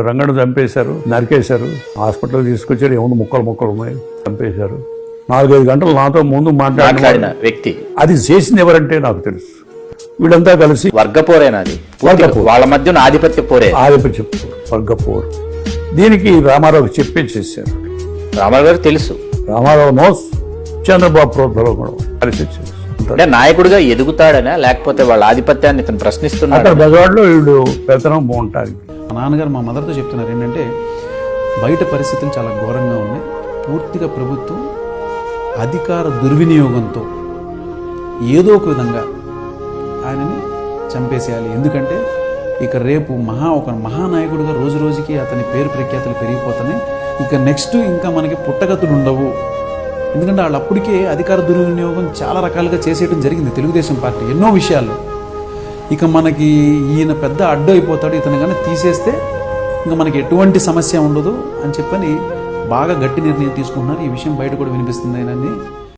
రంగడు చంపేశారు నరికేశారు. హాస్పిటల్ తీసుకొచ్చారు ఏముంది ముక్కలు ముక్కలు ఉన్నాయి చంపేశారు. నాలుగైదు గంటలు నాతో ముందు మాట్లాడిన వ్యక్తి. అది చేసింది ఎవరంటే నాకు తెలుసు. వీళ్ళంతా కలిసి వర్గపోరేనా అది? వర్గపోరు. వాళ్ళ మధ్యన ఆధిపత్య పోరే. ఆదిపత్య వర్గపోరు. దీనికి రామారావుకి చెప్పే చేశారు. రామారావు గారు తెలుసు. రామారావు నోస్ చంద్రబాబు కూడా కలిసి చేశారు. అంటే నాయకుడిగా ఎదుగుతాడనా? లేకపోతే వాళ్ళ ఆధిపత్యాన్ని ఇతను ప్రశ్నిస్తున్నాడు? అక్కడ బెజవాడలో వీళ్ళు పెత్తనం బాగుంటారు. మా నాన్నగారు మా మదర్తో చెప్తున్నారు ఏంటంటే బయట పరిస్థితులు చాలా ఘోరంగా ఉన్నాయి. పూర్తిగా ప్రభుత్వం అధికార దుర్వినియోగంతో ఏదో ఒక విధంగా ఆయనని చంపేసేయాలి. ఎందుకంటే ఇక రేపు మహా ఒక మహానాయకుడిగా రోజు రోజుకి అతని పేరు ప్రఖ్యాతులు పెరిగిపోతున్నాయి. ఇక నెక్స్ట్ ఇంకా మనకి పుట్టగతులు ఉండవు. ఎందుకంటే వాళ్ళు అప్పటికే అధికార దుర్వినియోగం చాలా రకాలుగా చేసేయడం జరిగింది తెలుగుదేశం పార్టీ. ఎన్నో విషయాల్లో. ఇక మనకి ఈయన పెద్ద అడ్డు అయిపోతాడు ఇతను కానీ తీసేస్తే ఇంకా మనకి ఎటువంటి సమస్య ఉండదు అని చెప్పని బాగా గట్టి నిర్ణయం తీసుకుంటున్నారు. ఈ విషయం బయట కూడా వినిపిస్తుంది ఆయనని.